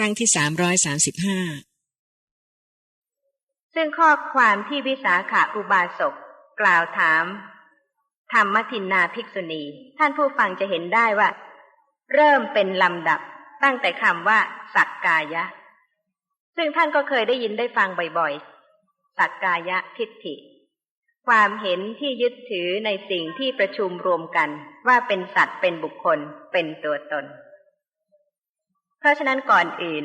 รั้งที่สามร้อยสามสิบห้าซึ่งข้อความที่วิสาขาอุบาสกกล่าวถาม ธรรมทินนาภิกษุณี ท่านผู้ฟังจะเห็นได้ว่า เริ่มเป็นลำดับตั้งแต่คำว่า สักกายะ ซึ่งท่านก็เคยได้ยินได้ฟังบ่อยๆ สักกายะทิฏฐิ ความเห็นที่ยึดถือในสิ่งที่ประชุมรวมกันว่าเป็นสัตว์เป็นบุคคลเป็นตัวตน เพราะฉะนั้นก่อนอื่น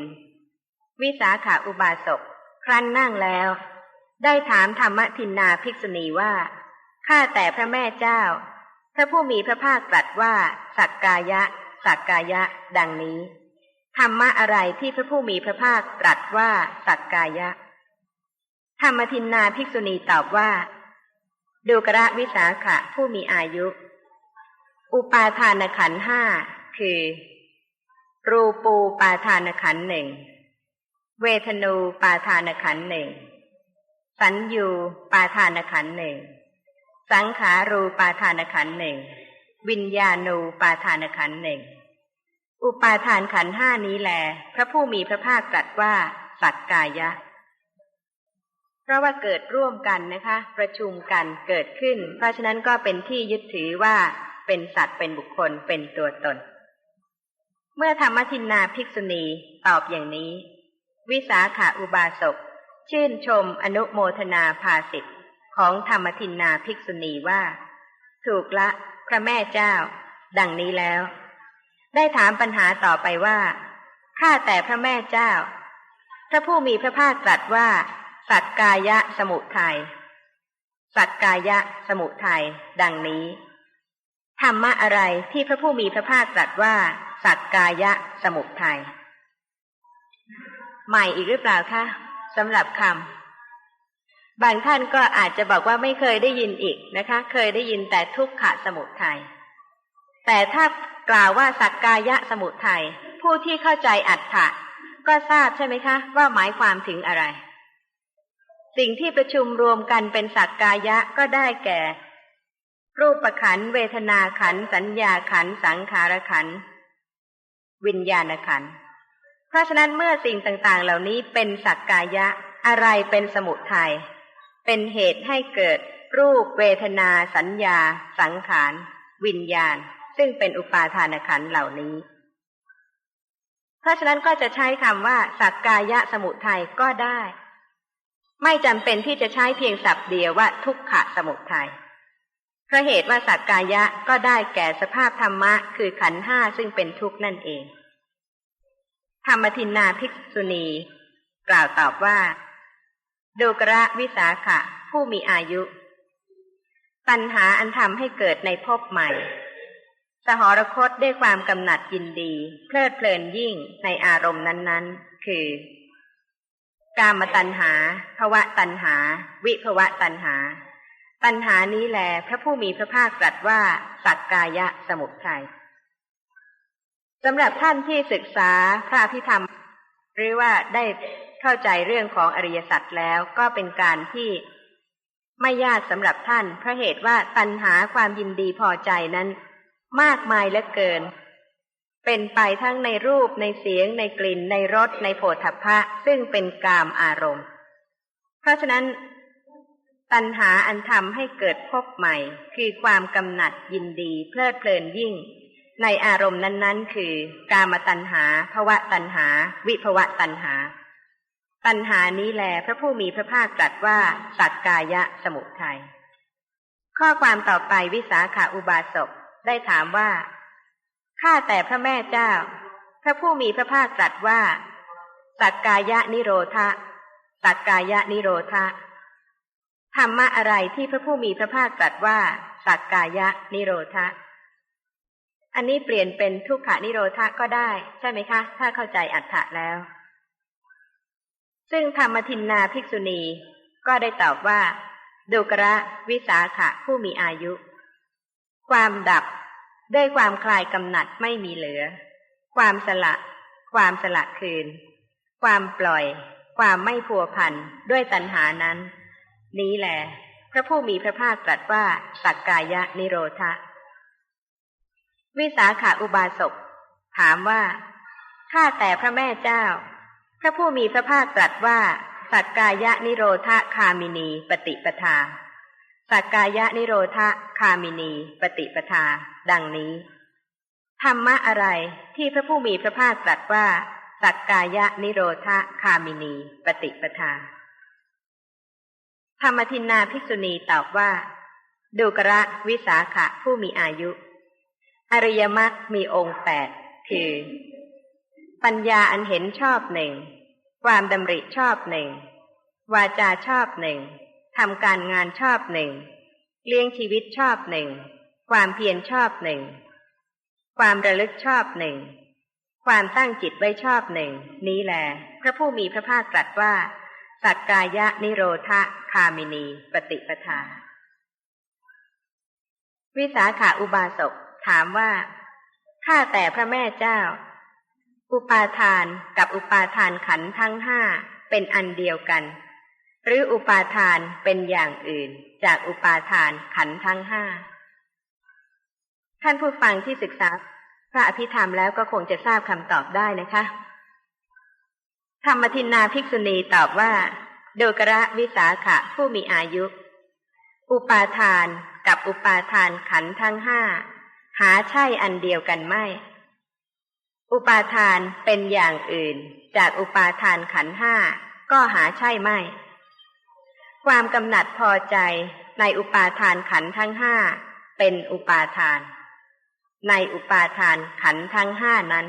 วิสาขาอุบาสกครั้นนั่งแล้ว ได้ถามธรรมทินนาภิกษุณีว่าข้าแต่พระแม่เจ้า พระผู้มีพระภาคตรัสว่า สักกายะ สักกายะ ดังนี้ธรรมะอะไรที่พระผู้มีพระภาคตรัสว่า สักกายะ ธรรมทินนาภิกษุณีตอบว่า ดูกระวิสาขะผู้มีอายุ อุปาทานขันห้าคือ รูปูปาทานขันหนึ่ง เวทนูปาทานขันหนึ่ง สัญญูปาทานขันหนึ่ง สังขารูปาทานขันหนึ่ง วิญญาณูปาทานขันหนึ่ง อุปาทานขันห้านี้แล พระผู้มีพระภาคตรัสว่า สักกายะ เพราะว่าเกิดร่วมกันนะคะ ประชุมกันเกิดขึ้น เพราะฉะนั้นก็เป็นที่ยึดถือว่าเป็นสัตว์เป็นบุคคลเป็นตัวตน เมื่อธรรมทินนาภิกษุณีตอบอย่างนี้ วิสาขาอุบาสกชื่นชมอนุโมทนาภาสิทธิ์ของธรรมทินนาภิกษุณีว่า ถูกละพระแม่เจ้า ดังนี้แล้ว ได้ถามปัญหาต่อไปว่าข้าแต่พระแม่เจ้า พระผู้มีพระภาคตรัสว่า สักกายะสมุทัยสักกายะสมุทัยดังนี้ธรรมะอะไรที่พระผู้มีพระภาคตรัสว่า สักกายะสมุทัยใหม่อีกหรือเปล่าคะสำหรับคำบางท่านก็อาจจะบอกว่าไม่เคยได้ยินอีกนะคะ เคยได้ยินแต่ทุกขะสมุทัยแต่ถ้ากล่าวว่าสักกายะสมุทัยผู้ที่เข้าใจอัตถะก็ทราบใช่ไหมคะ ว่าหมายความถึงอะไร สิ่งที่ประชุมรวมกันเป็นสักกายะก็ได้แก่ รูปขันเวทนาขันสัญญาขันสังขารขัน วิญญาณขันธ์เพราะฉะนั้นเมื่อสิ่งต่างๆ เหล่านี้เป็นสักกายะอะไรเป็นสมุทยัยเป็นเหตุให้เกิดรูปเวทนาสัญญา สังขาร วิญญาณ ซึ่งเป็นอุปาทานขันเหล่านี้ เพราะฉะนั้นก็จะใช้คำว่า สักกายะสมุทัยก็ได้ ไม่จำเป็นที่จะใช้เพียงศัพท์เดียวว่าทุกขะสมุทัย เพราะเหตุว่าสักกายะก็ได้แก่สภาพธรรมะ คือขันห้าซึ่งเป็นทุกข์นั่นเอง ธรรมทินนาภิกษุณี กล่าวตอบว่าดูกระวิสาขะ ผู้มีอายุ ปัญหาอันทำให้เกิดในภพใหม่ สหรคตด้วยความกำหนัดยินดี เพลิดเพลินยิ่งในอารมณ์นั้นๆ คือกามตัณหาภวะตัณหา วิภวะตัณหา ตัณหานี้แลพระผู้มีพระภาคตรัสว่า สักกายะสมุทัยสำหรับท่านที่ศึกษาพระพิธรรม หรือว่าได้เข้าใจเรื่องของอริยสัจแล้วก็เป็นการที่ไม่ยากสำหรับท่านเพราะเหตุว่าตัณหาความยินดีพอใจนั้น มากมายเหลือเกิน เป็นไปทั้งในรูปในเสียง ในกลิ่น ในรสในโผฏฐัพพะ ซึ่งเป็นกามอารมณ์ เพราะฉะนั้น ตัณหาอันทำให้เกิดพบใหม่ คือความกำหนัดยินดีเพลิดเพลินยิ่ง ในอารมณ์นั้นๆ คือกามตัณหาภวะตัณหา วิภวะตัณหา ตัณหานี้แลพระผู้มีพระภาคตรัสว่าสักกายะสมุทัยข้อความต่อไปวิสาขาอุบาสกได้ถามว่าข้าแต่พระแม่เจ้า พระผู้มีพระภาคตรัสว่าสักกายะนิโรธะสักกายะนิโรธะ ธรรมะอะไรที่พระผู้มีพระภาคตรัสว่าสักกายะนิโรธะ อันนี้เปลี่ยนเป็นทุกขานิโรธาก็ได้ ใช่ไหมคะ ถ้าเข้าใจอัฏฐะแล้ว ซึ่งธรรมทินนาภิกษุณีก็ได้ตอบว่า ดุกระวิสาขะผู้มีอายุ ความดับด้วยความคลายกำหนัดไม่มีเหลือ ความสละ ความสละคืน ความปล่อย ความไม่พัวพันด้วยตัณหานั้น นี้แหละพระผู้มีพระภาคตรัสว่าสักกายะนิโรธาวิสาขาอุบาสกถามว่าข้าแต่พระแม่เจ้า พระผู้มีพระภาคตรัสว่า สักกายะนิโรธคามินีปฏิปทา สักกายะนิโรธคามินีปฏิปทา ดังนี้ ธรรมะอะไรที่พระผู้มีพระภาคตรัสว่า สักกายะนิโรธคามินีปฏิปทา ธรรมทินนาภิกษุณีตอบว่า ดูกระวิสาขะผู้มีอายุ อริยมรรคมีองค์แปดคือ ปัญญาอันเห็นชอบหนึ่ง ความดำริชอบหนึ่ง วาจาชอบหนึ่งทำการงานชอบหนึ่ง เลี้ยงชีวิตชอบหนึ่ง ความเพียรชอบหนึ่ง ความระลึกชอบหนึ่ง ความตั้งจิตไว้ชอบหนึ่ง นี้แหละพระผู้มีพระภาคตรัสว่า สักกายะนิโรธาคามินี ปฏิปทา วิสาขาอุบาสกถามว่า ข้าแต่พระแม่เจ้า อุปาทานกับอุปาทานขันทั้งห้าเป็นอันเดียวกัน หรืออุปาทานเป็นอย่างอื่น จากอุปาทานขันทั้งห้าท่านผู้ฟังที่ศึกษาพระอภิธรรมแล้วก็คงจะทราบคำตอบได้นะคะ ธรรมทินนาภิกษุณีตอบว่า โดกระวิสาขะผู้มีอายุ อุปาทานกับอุปาทานขันทั้งห้า หาใช่อันเดียวกันไม่ อุปาทานเป็นอย่างอื่น จากอุปาทานขันห้าก็หาใช่ไม่ ความกำหนัดพอใจในอุปาทานขันทั้งห้าเป็นอุปาทาน ในอุปาทานขันทั้งห้านั้น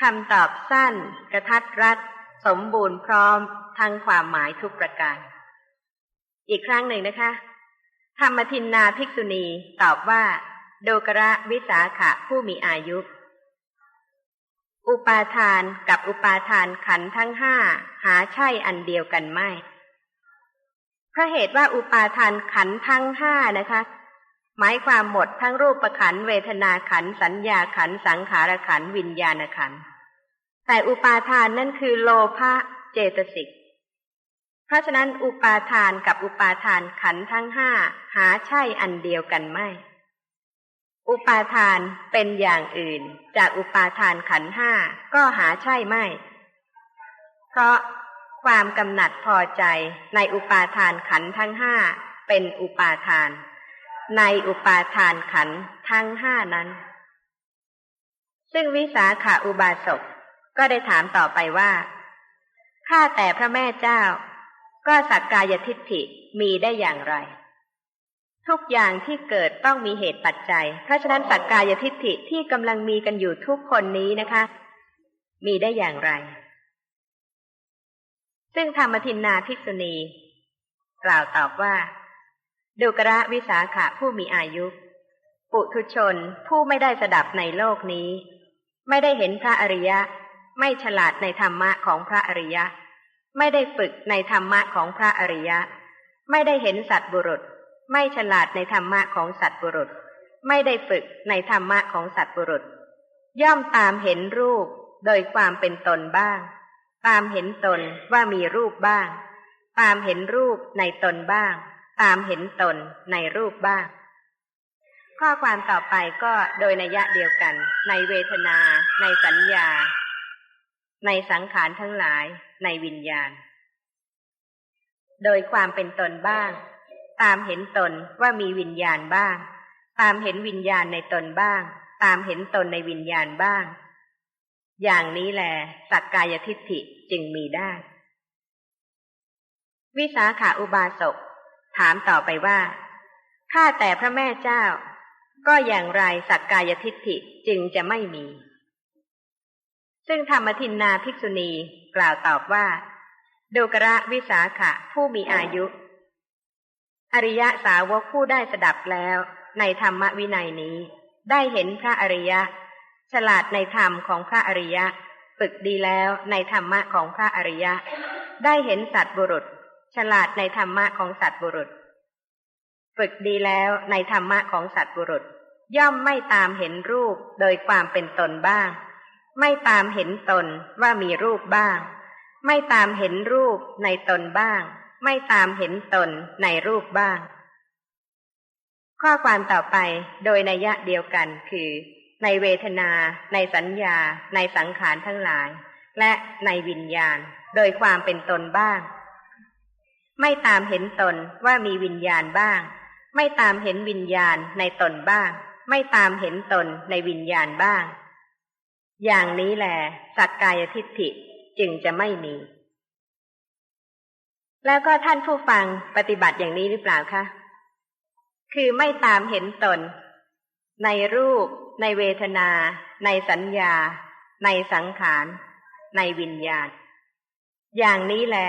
คำตอบสั้น กระทัดรัด สมบูรณ์พร้อมทั้งความหมายทุกประการ อีกครั้งหนึ่งนะคะ ธรรมทินนาภิกษุณีตอบว่า โดกระวิสาขะผู้มีอายุ อุปาทานกับอุปาทานขันทั้งห้าหาใช่อันเดียวกันไม่เพราะเหตุว่าอุปาทานขันทั้งห้านะคะ หมายความหมดทั้งรูปขันเวทนาขันสัญญาขันสังขารขันวิญญาณขัน แต่อุปาทานนั่นคือโลภะเจตสิก เพราะฉะนั้นอุปาทานกับอุปาทานขันทั้งห้าหาใช่อันเดียวกันไม่ อุปาทานเป็นอย่างอื่น จากอุปาทานขันห้าก็หาใช่ไม่ เพราะความกำหนัดพอใจในอุปาทานขันทั้งห้าเป็นอุปาทาน ในอุปาทานขันทั้งห้านั้น ซึ่งวิสาขาอุบาสก ก็ได้ถามต่อไปว่าข้าแต่พระแม่เจ้า ก็สักกายทิฏฐิมีได้อย่างไร ทุกอย่างที่เกิดต้องมีเหตุปัจจัย เพราะฉะนั้นสักกายทิฏฐิที่กำลังมีกันอยู่ทุกคนนี้นะคะ มีได้อย่างไร ซึ่งธรรมทินนาภิกษุณี กล่าวตอบว่าดูกระวิสาขะผู้มีอายุ ปุถุชนผู้ไม่ได้สดับในโลกนี้ ไม่ได้เห็นพระอริยะ ไม่ฉลาดในธรรมะของพระอริยะ ไม่ได้ฝึกในธรรมะของพระอริยะ ไม่ได้เห็นสัตบุรุษ ไม่ฉลาดในธรรมะของสัตบุรุษ ไม่ได้ฝึกในธรรมะของสัตบุรุษ ย่อมตามเห็นรูปโดยความเป็นตนบ้าง ตามเห็นตนว่ามีรูปบ้าง ตามเห็นรูปในตนบ้าง ตามเห็นตนในรูปบ้าง ข้อความต่อไปก็โดยนัยะเดียวกัน ในเวทนา ในสัญญา ในสังขารทั้งหลายในวิญญาณ โดยความเป็นตนบ้าง ตามเห็นตนว่ามีวิญญาณบ้าง ตามเห็นวิญญาณในตนบ้าง ตามเห็นตนในวิญญาณบ้าง อย่างนี้แหละสักกายทิฏฐิจึงมีได้ วิสาขาอุบาสกถามต่อไปว่าข้าแต่พระแม่เจ้า ก็อย่างไรสักกายทิฏฐิจึงจะไม่มี ซึ่งธรรมทินนาภิกษุณีกล่าวตอบว่าดูกระวิสาขะผู้มีอายุ อริยะสาวกผู้ได้สดับแล้วในธรรมวินัยนี้ ได้เห็นพระอริยะ ฉลาดในธรรมของพระอริยะ ฝึกดีแล้วในธรรมะของพระอริยะ ได้เห็นสัตบุรุษ ฉลาดในธรรมะของสัตบุรุษ ฝึกดีแล้วในธรรมะของสัตบุรุษ ย่อมไม่ตามเห็นรูปโดยความเป็นตนบ้าง ไม่ตามเห็นตนว่ามีรูปบ้าง ไม่ตามเห็นรูปในตนบ้าง ไม่ตามเห็นตนในรูปบ้าง ข้อความต่อไปโดยนัยยะเดียวกันคือ ในเวทนา ในสัญญา ในสังขารทั้งหลาย และในวิญญาณ โดยความเป็นตนบ้าง ไม่ตามเห็นตนว่ามีวิญญาณบ้าง ไม่ตามเห็นวิญญาณในตนบ้าง ไม่ตามเห็นตนในวิญญาณบ้าง อย่างนี้แหละสักกายทิฏฐิจึงจะไม่มี แล้วก็ท่านผู้ฟังปฏิบัติอย่างนี้หรือเปล่าคะ คือไม่ตามเห็นตน ในรูป ในเวทนา ในสัญญา ในสังขาร ในวิญญาณ อย่างนี้แหละ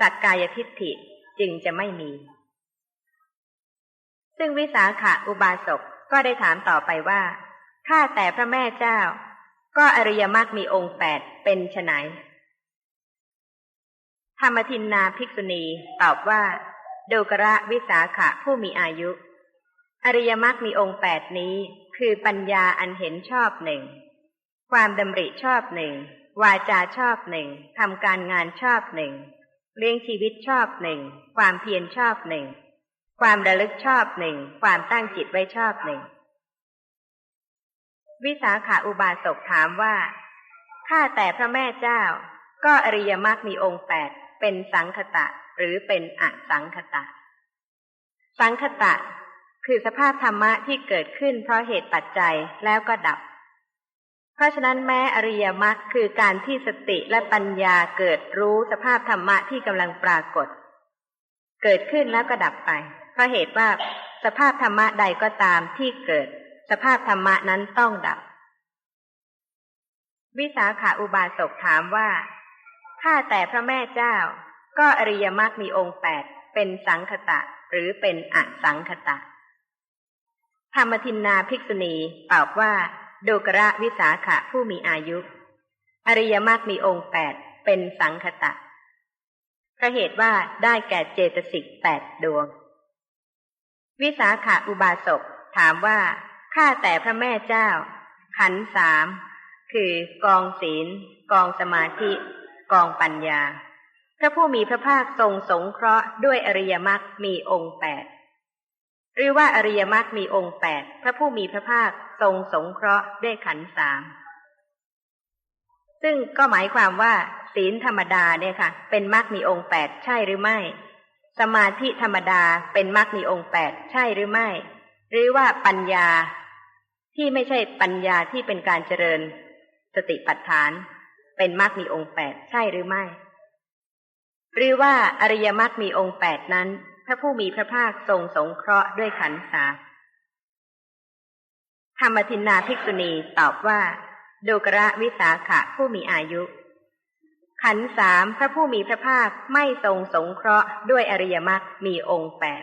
สักกายทิฏฐิจึงจะไม่มี ซึ่งวิสาขาอุบาสกก็ได้ถามต่อไปว่า ข้าแต่พระแม่เจ้า ก็อริยมรรคมีองค์แปดเป็นไฉนธรรมทินนาภิกษุณีตอบว่าดูกระวิสาขะผู้มีอายุ อริยมรรคมีองค์แปดนี้คือปัญญาอันเห็นชอบหนึ่ง ความดำริชอบหนึ่ง วาจาชอบหนึ่งทำการงานชอบหนึ่ง เลี้ยงชีวิตชอบหนึ่ง ความเพียรชอบหนึ่ง ความระลึกชอบหนึ่ง ความตั้งจิตไว้ชอบหนึ่ง วิสาขาอุบาสกถามว่า ข้าแต่พระแม่เจ้า ก็อริยมรรคมีองค์แปดเป็นสังคตะ หรือเป็นอสังคตะ สังคตะ คือสภาพธรรมะที่เกิดขึ้นเพราะเหตุปัจจัยแล้วก็ดับ เพราะฉะนั้นแม้อริยมรรคคือการที่สติและปัญญาเกิดรู้สภาพธรรมะที่กำลังปรากฏ เกิดขึ้นแล้วก็ดับไป เพราะเหตุว่าสภาพธรรมะใดก็ตามที่เกิด สภาพธรรมะนั้นต้องดับ วิสาขาอุบาสกถามว่า ข้าแต่พระแม่เจ้า ก็อริยมรรคมีองค์แปดเป็นสังคตะ หรือเป็นอสังคตะ ธรรมทินนาภิกษุณีตอบว่าดูกระวิสาขะผู้มีอายุ อริยมรรคมีองค์แปดเป็นสังคตะเพระเหตุว่าได้แก่เจตสิกแปดดวง วิสาขาอุบาสกถามว่า ข้าแต่พระแม่เจ้า ขันสามคือกองศีล กองสมาธิ กองปัญญา พระผู้มีพระภาคทรงสงเคราะห์ด้วยอริยมรรคมีองค์แปดหรือว่าอริยมรรคมีองค์แปดพระผู้มีพระภาคทรงสงเคราะห์ด้วยขันสามซึ่งก็หมายความว่า ศีลธรรมดาเนี่ยค่ะ เป็นมรรคมีองค์แปดใช่หรือไม่ สมาธิธรรมดาเป็นมรรคมีองค์แปดใช่หรือไม่ หรือว่าปัญญา ที่ไม่ใช่ปัญญาที่เป็นการเจริญ สติปัฏฐาน เป็นมรรคมีองค์แปดใช่หรือไม่ หรือว่าอริยมรรคมีองค์แปดนั้น พระผู้มีพระภาคทรงสงเคราะห์ด้วยขันธ์สาธรรมทินนาภิกษุณีตอบว่าดูกระวิสาขะผู้มีอายุ ขันสามพระผู้มีพระภาคไม่ทรงสงเคราะห์ด้วยอริยมรรคมีองค์แปด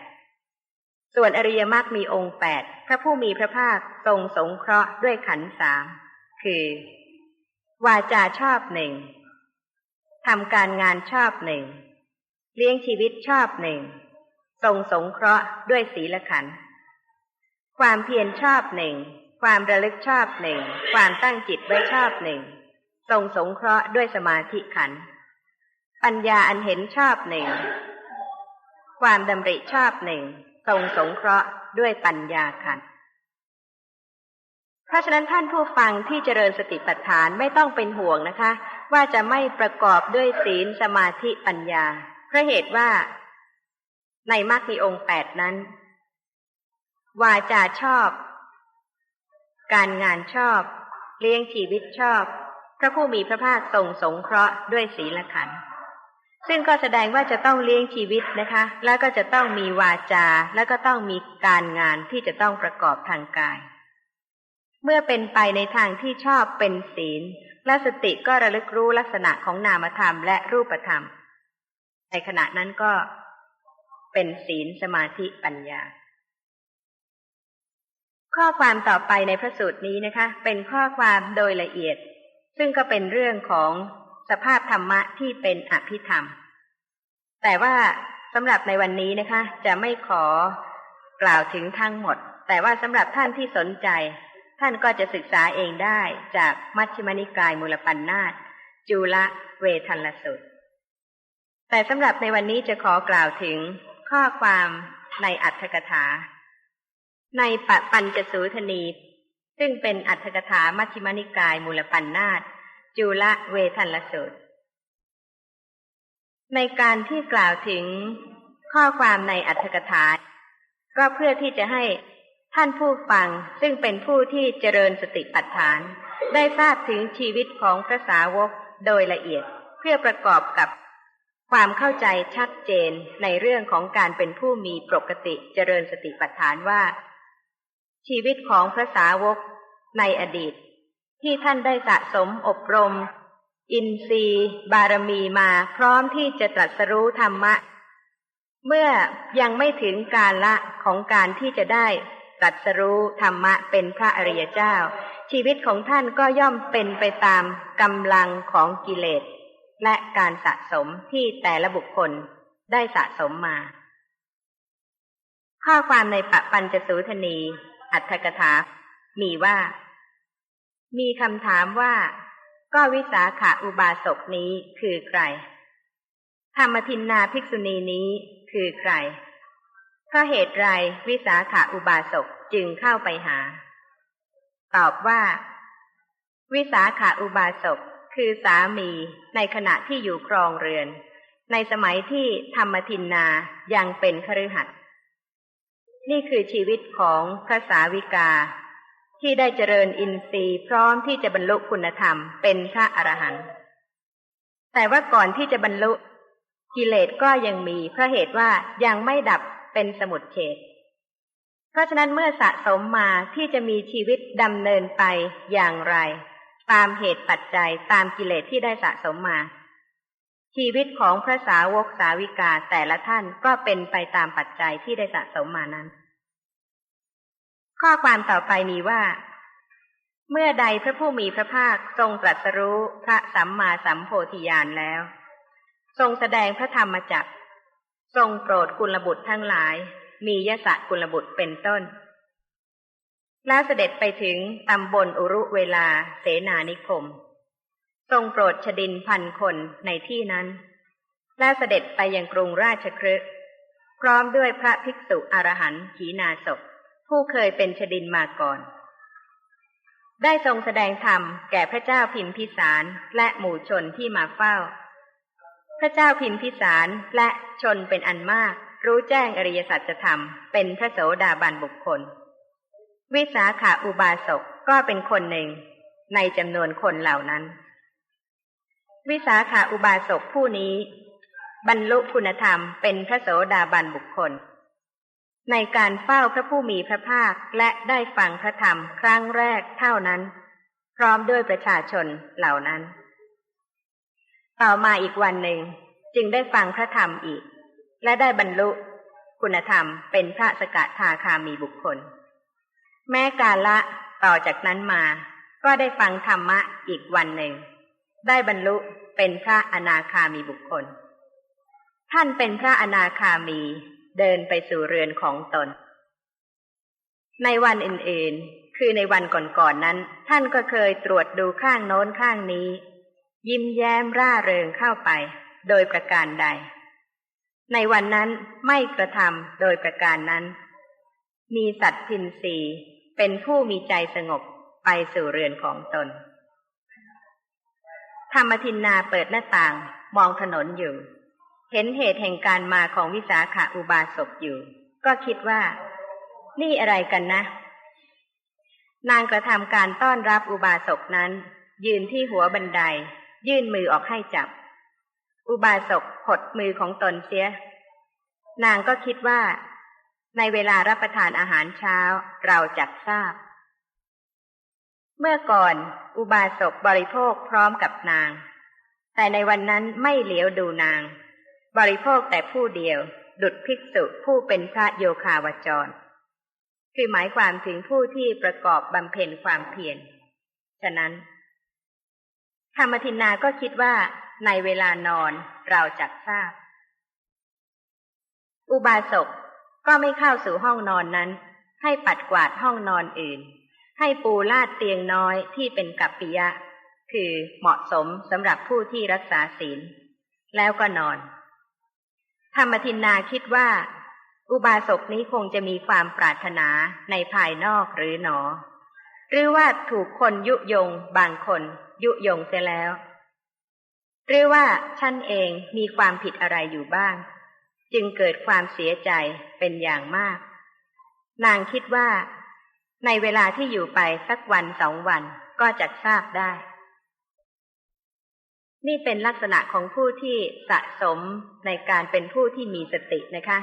ส่วนอริยมรรคมีองค์แปดพระผู้มีพระภาคทรงสงเคราะห์ด้วยขันสามคือ วาจาชอบหนึ่งทำการงานชอบหนึ่งเลี้ยงชีวิตชอบหนึ่งทรงสงเคราะห์ด้วยศีลขันความเพียรชอบหนึ่งความระลึกชอบหนึ่งความตั้งจิตไว้ชอบหนึ่งทรงสงเคราะห์ด้วยสมาธิขันปัญญาอันเห็นชอบหนึ่งความดำริชอบหนึ่ง ทรงสงเคราะห์ด้วยปัญญาขันเพราะฉะนั้นท่านผู้ฟังที่เจริญสติปัฏฐานไม่ต้องเป็นห่วงนะคะ ว่าจะไม่ประกอบด้วยศีลสมาธิปัญญาเพราะเหตุว่า ในมรรคมีองค์แปดนั้น วาจาชอบ การงานชอบ เลี้ยงชีวิตชอบ พระผู้มีพระภาคทรงสงเคราะห์ด้วยศีลขันธ์ ซึ่งก็แสดงว่าจะต้องเลี้ยงชีวิตนะคะ แล้วก็จะต้องมีวาจา แล้วก็ต้องมีการงานที่จะต้องประกอบทางกาย เมื่อเป็นไปในทางที่ชอบเป็นศีล และสติก็ระลึกรู้ลักษณะของนามธรรมและรูปธรรม ในขณะนั้นก็เป็นศีลสมาธิปัญญา ข้อความต่อไปในพระสูตรนี้นะคะ เป็นข้อความโดยละเอียด ซึ่งก็เป็นเรื่องของ สภาพธรรมะที่เป็นอภิธรรม แต่ว่าสำหรับในวันนี้นะคะ จะไม่ขอกล่าวถึงทั้งหมด แต่ว่าสำหรับท่านที่สนใจ ท่านก็จะศึกษาเองได้จากมัชฌิมนิกายมูลปัญนาตจุลเวทันลสุดแต่สำหรับในวันนี้จะขอกล่าวถึงข้อความในอัตถกถา ในปปัญจสูทนี ซึ่งเป็นอัตถกถามัชฌิมนิกายมูลปัญนาต จุลเวทันลสูตร ในการที่กล่าวถึงข้อความในอัตถกถา ก็เพื่อที่จะให้ท่านผู้ฟังซึ่งเป็นผู้ที่เจริญสติปัฏฐาน ได้ทราบถึงชีวิตของพระสาวกโดยละเอียดเพื่อประกอบกับความเข้าใจชัดเจนในเรื่องของการเป็นผู้มีปกติเจริญสติปัฏฐานว่า ชีวิตของพระสาวกในอดีต ที่ท่านได้สะสมอบรม อินทรีย์บารมีมาพร้อมที่จะตรัสรู้ธรรมะ เมื่อยังไม่ถึงกาลละของการที่จะได้ตรัสรู้ธรรมะเป็นพระอริยเจ้า ชีวิตของท่านก็ย่อมเป็นไปตามกำลังของกิเลส และการสะสมที่แต่ละบุคคลได้สะสมมา ข้อความในปะปัญจสูทนี อัตถกถา มีว่า มีคำถามว่า ก็วิสาขาอุบาสกนี้คือใคร ธรรมทินนาภิกษุณีนี้คือใครเพราะเหตุไรวิสาขาอุบาสกจึงเข้าไปหา ตอบว่า วิสาขาอุบาสกคือสามีในขณะที่อยู่ครองเรือน ในสมัยที่ธรรมทินนายังเป็นคฤหัสถ์นี่คือชีวิตของพระสาวิกา ที่ได้เจริญอินทรีย์พร้อมที่จะบรรลุคุณธรรมเป็นพระอรหันต์แต่ว่าก่อนที่จะบรรลุกิเลสก็ยังมีเพราะเหตุว่ายังไม่ดับเป็นสมุดเฉดเพราะฉะนั้นเมื่อสะสมมาที่จะมีชีวิตดำเนินไปอย่างไร ตามเหตุปัจจัยตามกิเลสที่ได้สะสมมา ชีวิตของพระสาวกสาวิกาแต่ละท่านก็เป็นไปตามปัจจัยที่ได้สะสมมานั้น ข้อความต่อไปมีว่า เมื่อใดพระผู้มีพระภาคทรงตรัสรู้พระสัมมาสัมโพธิญาณแล้ว ทรงแสดงพระธรรมจักทรงโปรดกุลบุตรทั้งหลาย มียศกุลบุตรเป็นต้น แล้วเสด็จไปถึงตำบลอุรุเวลาเสนานิคม ทรงโปรดชดินพันคนในที่นั้น แล้วเสด็จไปยังกรุงราชครึพร้อมด้วยพระภิกษุอรหันต์ขีนาศพ ผู้เคยเป็นชดินมาก่อน ได้ทรงแสดงธรรมแก่พระเจ้าพิมพิสารและหมู่ชนที่มาเฝ้า พระเจ้าพิมพิสารและชนเป็นอันมาก รู้แจ้งอริยสัจธรรม เป็นพระโสดาบันบุคคล วิสาขาอุบาสกก็เป็นคนหนึ่ง ในจำนวนคนเหล่านั้น วิสาขาอุบาสกผู้นี้ บรรลุคุณธรรมเป็นพระโสดาบันบุคคล ในการเฝ้าพระผู้มีพระภาคและได้ฟังพระธรรมครั้งแรกเท่านั้น พร้อมด้วยประชาชนเหล่านั้น ต่อมาอีกวันหนึ่งจึงได้ฟังพระธรรมอีก และได้บรรลุคุณธรรมเป็นพระสกทาคามีบุคคล แม้กาละต่อจากนั้นมา ก็ได้ฟังธรรมะอีกวันหนึ่ง ได้บรรลุเป็นพระอนาคามีบุคคล ท่านเป็นพระอนาคามี เดินไปสู่เรือนของตน ในวันอื่นๆ คือในวันก่อนๆนนั้น ท่านก็เคยตรวจดูข้างโน้นข้างนี้ ยิ้มแย้มร่าเริงเข้าไป โดยประการใด ในวันนั้นไม่กระทำโดยประการนั้น มีสัตว์พินสีเป็นผู้มีใจสงบไปสู่เรือนของตน ธรรมทินนาเปิดหน้าต่างมองถนนอยู่ เห็นเหตุแห่งการมาของวิสาขาอุบาสกอยู่ ก็คิดว่า นี่อะไรกันนะ นางกระทำการต้อนรับอุบาสกนั้น ยืนที่หัวบันได ยื่นมือออกให้จับ อุบาสกหดมือของตนเสีย นางก็คิดว่า ในเวลารับประทานอาหารเช้าเราจักทราบ เมื่อก่อนอุบาสกบริโภคพร้อมกับนาง แต่ในวันนั้นไม่เหลียวดูนาง บริโภคแต่ผู้เดียว ดุดภิกษุผู้เป็นพระโยคาวจร คือหมายความถึงผู้ที่ประกอบบำเพ็ญความเพียร ฉะนั้นธรรมทินนาก็คิดว่าในเวลานอนเราจักทราบ อุบาสกก็ไม่เข้าสู่ห้องนอนนั้น ให้ปัดกวาดห้องนอนอื่น ให้ปูลาดเตียงน้อยที่เป็นกัปปิยะ คือเหมาะสมสำหรับผู้ที่รักษาศีล แล้วก็นอน ธรรมทินนาคิดว่า อุบาสกนี้คงจะมีความปรารถนาในภายนอกหรือหนอ หรือว่าถูกคนยุยงบางคนยุยงเสียแล้ว หรือว่าท่านเองมีความผิดอะไรอยู่บ้าง จึงเกิดความเสียใจเป็นอย่างมาก นางคิดว่า ในเวลาที่อยู่ไปสักวันสองวันก็จะทราบได้ นี่เป็นลักษณะของผู้ที่สะสมในการเป็นผู้ที่มีสตินะคะ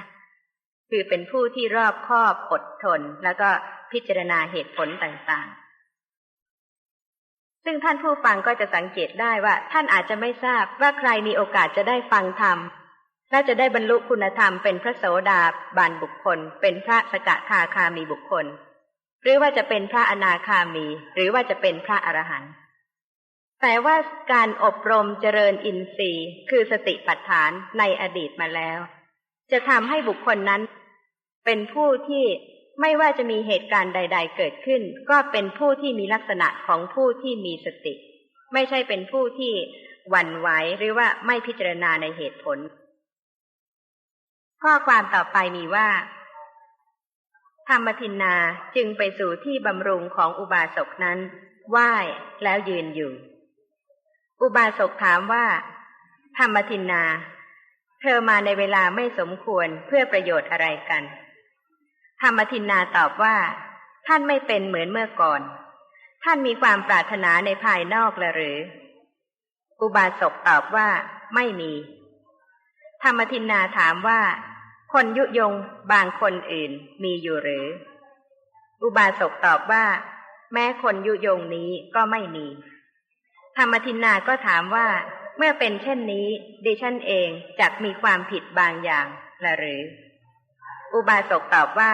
คือเป็นผู้ที่รอบคอบอดทน แล้วก็พิจารณาเหตุผลต่างๆ ซึ่งท่านผู้ฟังก็จะสังเกตได้ว่า ท่านอาจจะไม่ทราบว่าใครมีโอกาสจะได้ฟังธรรมและจะได้บรรลุคุณธรรมเป็นพระโสดาบันบุคคล เป็นพระสกทาคามีบุคคล หรือว่าจะเป็นพระอนาคามี หรือว่าจะเป็นพระอรหันต์ แต่ว่าการอบรมเจริญอินทรีย์ คือสติปัฏฐานในอดีตมาแล้ว จะทำให้บุคคลนั้น เป็นผู้ที่ไม่ว่าจะมีเหตุการณ์ใด ๆ เกิดขึ้น ก็เป็นผู้ที่มีลักษณะของผู้ที่มีสติ ไม่ใช่เป็นผู้ที่หวั่นไหวหรือว่าไม่พิจารณาในเหตุผล ข้อความต่อไปมีว่า ธรรมทินนาจึงไปสู่ที่บำรุงของอุบาสกนั้น ไหว้แล้วยืนอยู่ อุบาสกถามว่า ธรรมทินนา เธอมาในเวลาไม่สมควรเพื่อประโยชน์อะไรกัน ธรรมทินนาตอบว่า ท่านไม่เป็นเหมือนเมื่อก่อน ท่านมีความปรารถนาในภายนอกหรือ อุบาสกตอบว่า ไม่มี ธรรมทินนาถามว่า คนยุยงบางคนอื่นมีอยู่หรือ อุบาสกตอบว่า แม้คนยุยงนี้ก็ไม่มี ธรรมทินนาก็ถามว่า เมื่อเป็นเช่นนี้ ดิฉันเองจักมีความผิดบางอย่างละหรือ อุบาสกตอบว่า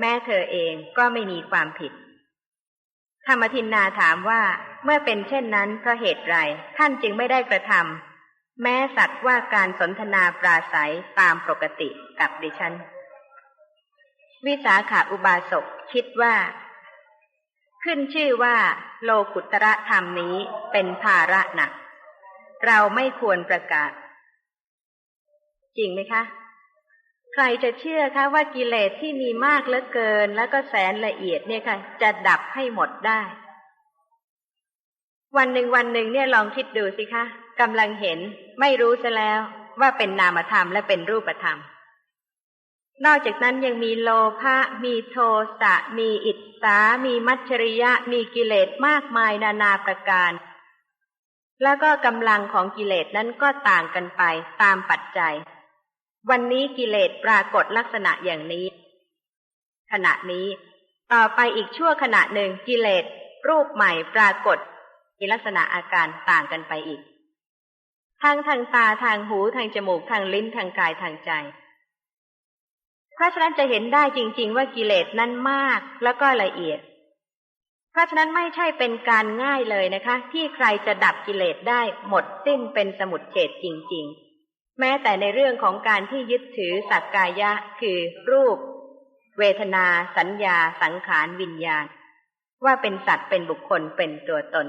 แม่เธอเองก็ไม่มีความผิด ธรรมทินนาถามว่า เมื่อเป็นเช่นนั้นเพราะเหตุไรท่านจึงไม่ได้กระทำแม้สัตว์ว่าการสนทนาปราศัยตามปกติกับดิฉัน วิสาขาอุบาสกคิดว่า ขึ้นชื่อว่าโลกุตระธรรมนี้เป็นภาระหนัก เราไม่ควรประกาศ จริงไหมคะ ใครจะเชื่อคะว่ากิเลสที่มีมากเหลือเกิน แล้วก็แสนละเอียดเนี่ยค่ะ จะดับให้หมดได้ วันหนึ่งวันหนึ่งเนี่ยลองคิดดูสิคะกำลังเห็นไม่รู้ซะแล้วว่าเป็นนามธรรมและเป็นรูปธรรม นอกจากนั้นยังมีโลภะ มีโทสะ มีอิจฉา มีมัจฉริยะ มีกิเลสมากมายนานาประการ แล้วก็กำลังของกิเลสนั้นก็ต่างกันไปตามปัจจัย วันนี้กิเลสปรากฏลักษณะอย่างนี้ ขณะนี้ ต่อไปอีกชั่วขณะหนึ่งกิเลสรูปใหม่ปรากฏ มีลักษณะอาการต่างกันไปอีก ทางทางตาทางหูทางจมูกทางลิ้นทางกายทางใจ เพราะฉะนั้นจะเห็นได้จริง ๆ ว่ากิเลสนั้นมากแล้วก็ละเอียด เพราะฉะนั้นไม่ใช่เป็นการง่ายเลยนะคะ ที่ใครจะดับกิเลสได้หมดสิ้นเป็นสมุดเฉดจริง ๆ แม้แต่ในเรื่องของการที่ยึดถือสักกายะ คือรูป เวทนา สัญญา สังขารวิญญาณ ว่าเป็นสัตว์เป็นบุคคลเป็นตัวตน